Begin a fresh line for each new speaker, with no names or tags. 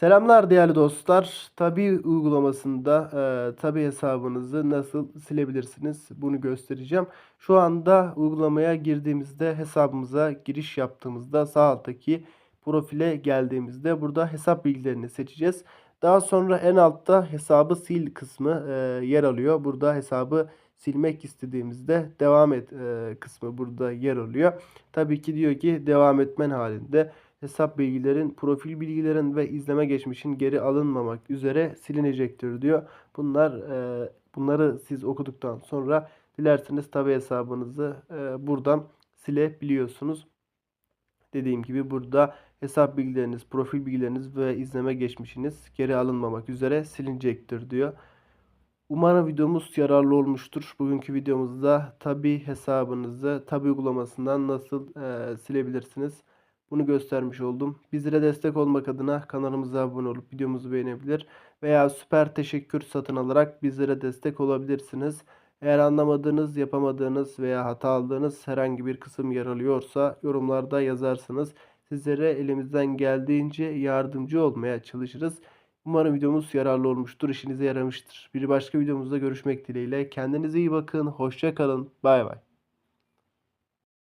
Selamlar değerli dostlar. Tabi uygulamasında e, Tabi hesabınızı nasıl silebilirsiniz bunu göstereceğim. Şu anda uygulamaya girdiğimizde hesabımıza giriş yaptığımızda sağ alttaki profile geldiğimizde burada hesap bilgilerini seçeceğiz. Daha sonra en altta hesabı sil kısmı e, yer alıyor. Burada hesabı silmek istediğimizde devam et e, kısmı burada yer alıyor. Tabii ki diyor ki devam etmen halinde hesap bilgilerin, profil bilgilerin ve izleme geçmişin geri alınmamak üzere silinecektir diyor. Bunlar e, bunları siz okuduktan sonra dilerseniz tabi hesabınızı e, buradan silebiliyorsunuz. Dediğim gibi burada hesap bilgileriniz, profil bilgileriniz ve izleme geçmişiniz geri alınmamak üzere silinecektir diyor. Umarım videomuz yararlı olmuştur. Bugünkü videomuzda tabi hesabınızı tabi uygulamasından nasıl e, silebilirsiniz? Bunu göstermiş oldum. Bizlere destek olmak adına kanalımıza abone olup videomuzu beğenebilir veya süper teşekkür satın alarak bizlere destek olabilirsiniz. Eğer anlamadığınız, yapamadığınız veya hata aldığınız herhangi bir kısım yer alıyorsa yorumlarda yazarsınız. Sizlere elimizden geldiğince yardımcı olmaya çalışırız. Umarım videomuz yararlı olmuştur, işinize yaramıştır. Bir başka videomuzda görüşmek dileğiyle. Kendinize iyi bakın, hoşça kalın, bay bay.